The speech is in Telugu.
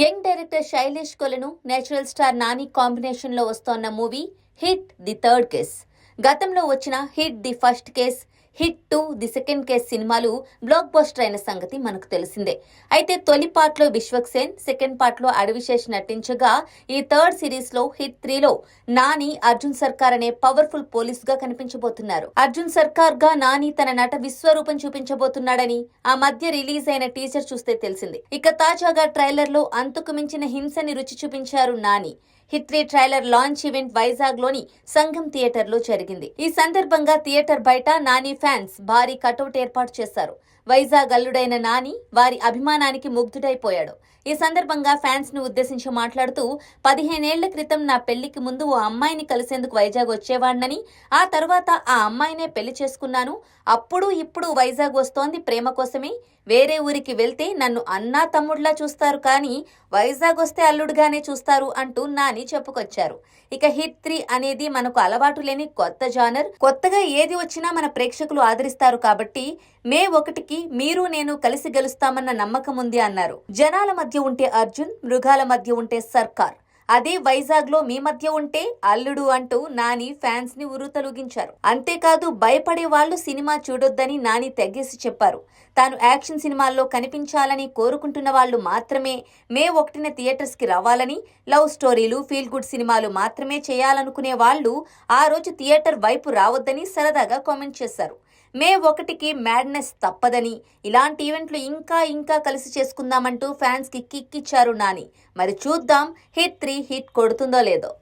యంగ్ డైరెక్టర్ శైలేష్ కొలను నేచురల్ స్టార్ నాని కాంబినేషన్లో వస్తోన్న movie hit the third case. గతంలో వచ్చిన hit the first case hit two the second case సినిమాలు బ్లాక్ బస్టర్ అయిన సంగతి మనకు తెలిసిందే. అయితే తొలి పార్ట్లో విశ్వక్ సేన్ సెకండ్ పార్ట్లో అడవిశేష్ నటించగా ఈ థర్డ్ సిరీస్లో హిట్ త్రీలో నాని అర్జున్ సర్కార్ అనే పవర్ఫుల్ పోలీస్గా కనిపించబోతున్నారు. అర్జున్ సర్కార్గా నాని తన నట విశ్వరూపం చూపించబోతున్నాడని ఆ మధ్య రిలీజ్ అయిన టీజర్ చూస్తే తెలిసింది. ఇక తాజాగా ట్రైలర్లో అంతుకు మించిన హింసని రుచి చూపించారు Nani. Hit three trailer launch event వైజాగ్లోని Sangam థియేటర్లో జరిగింది. ఈ సందర్భంగా థియేటర్ బయట నాని ఫ్యాన్స్ భారీ కటౌట్ ఏర్పాటు చేశారు. వైజాగ్ అల్లుడైన నాని వారి అభిమానానికి ముగ్ధుడైపోయాడు. ఈ సందర్భంగా ఫ్యాన్స్ను ఉద్దేశించి మాట్లాడుతూ పదిహేనేళ్ళ క్రితం నా పెళ్ళికి ముందు ఓ అమ్మాయిని కలిసేందుకు వైజాగ్ వచ్చేవాడినని ఆ తర్వాత ఆ అమ్మాయినే పెళ్ళి చేసుకున్నాను. అప్పుడు ఇప్పుడు వైజాగ్ వస్తోంది ప్రేమ కోసమే. వేరే ఊరికి వెళ్తే నన్ను అన్నా తమ్ముడ్లా చూస్తారు కానీ వైజాగ్ వస్తే అల్లుడుగానే చూస్తారు అంటూ నాని చెప్పుకొచ్చారు. ఇక హిట్ త్రీ అనేది మనకు అలవాటు లేని కొత్త జానర్. కొత్తగా ఏది వచ్చినా మన ప్రేక్షకులు ఆదరిస్తారు కాబట్టి మే ఒకటికి మీరు నేను కలిసి గెలుస్తామన్న నమ్మకం ఉంది అన్నారు. జనాల మధ్య ఉంటే అర్జున్ మృగాల మధ్య ఉంటే సర్కార్. అదే వైజాగ్లో మీ మధ్య ఉంటే అల్లుడు అంటూ నాని ఫ్యాన్స్ని ఉరుతలుగించారు. అంతేకాదు భయపడే వాళ్ళు సినిమా చూడొద్దని నాని తెగేసి చెప్పారు. తాను యాక్షన్ సినిమాల్లో కనిపించాలని కోరుకుంటున్న వాళ్ళు మాత్రమే మే ఒకటిన థియేటర్స్కి రావాలని లవ్ స్టోరీలు ఫీల్ గుడ్ సినిమాలు మాత్రమే చేయాలనుకునే వాళ్ళు ఆ రోజు థియేటర్ వైపు రావద్దని సరదాగా కామెంట్ చేశారు. మే ఒకటికి మ్యాడ్నెస్ తప్పదని ఇలాంటి ఈవెంట్లు ఇంకా ఇంకా కలిసి చేసుకుందామంటూ ఫ్యాన్స్కి కిక్కిచ్చారు నాని. మరి చూద్దాం హిట్ త్రీ హిట్ కొడుతుందో లేదో.